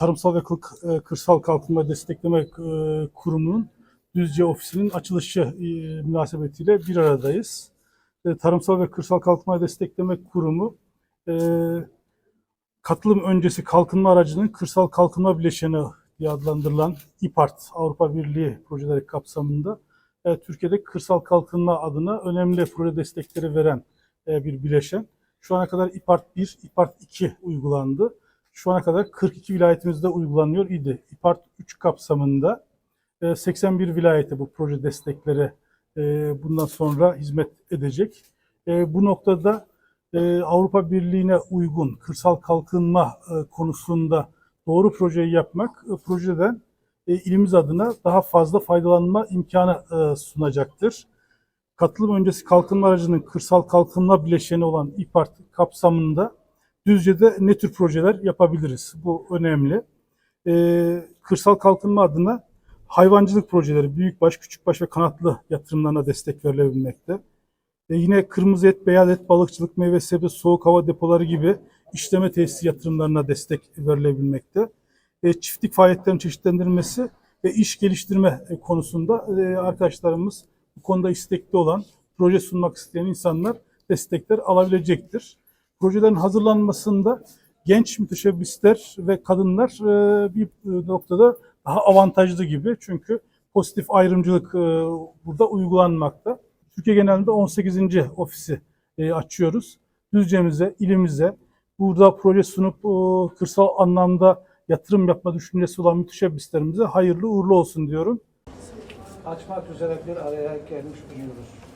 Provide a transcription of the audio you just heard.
Tarımsal ve e, Kırsal Kalkınma Destekleme e, Kurumu'nun Düzce ofisinin açılışı e, münasebetiyle bir aradayız. Tarımsal ve Kırsal Kalkınma Destekleme Kurumu katılım öncesi kalkınma aracının kırsal kalkınma bileşeni diye adlandırılan İPART Avrupa Birliği projeleri kapsamında Türkiye'de kırsal kalkınma adına önemli proje destekleri veren bir bileşen. Şu ana kadar İPART 1, İPART 2 uygulandı. Şu ana kadar 42 vilayetimizde uygulanıyor idi. İPART 3 kapsamında e, 81 vilayete bu proje destekleri e, bundan sonra hizmet edecek. E, Bu noktada e, Avrupa Birliği'ne uygun kırsal kalkınma e, konusunda doğru projeyi yapmak e, projeden e, ilimiz adına daha fazla faydalanma imkanı e, sunacaktır. Katılım öncesi kalkınma aracının kırsal kalkınma bileşeni olan İPART kapsamında Düzce'de ne tür projeler yapabiliriz? Bu önemli. E, kırsal kalkınma adına hayvancılık projeleri, büyükbaş, küçükbaş ve kanatlı yatırımlarına destek verilebilmekte. E, yine kırmızı et, beyaz et, balıkçılık, meyve sebze, soğuk hava depoları gibi işleme tesisi yatırımlarına destek verilebilmekte. E, çiftlik faaliyetlerinin çeşitlendirilmesi ve iş geliştirme e, konusunda e, arkadaşlarımız bu konuda istekli olan, proje sunmak isteyen insanlar destekler alabilecektir. Projelerin hazırlanmasında genç müteşebbisler ve kadınlar e, bir e, noktada daha avantajlı gibi. Çünkü pozitif ayrımcılık e, burada uygulanmakta. Türkiye genelinde 18. ofisi açıyoruz. Düzce'mize, ilimize burada proje sunup kırsal anlamda yatırım yapma düşüncesi olan müteşebbislerimize hayırlı uğurlu olsun diyorum. açmak üzere bir araya gelmiş bulunuyoruz.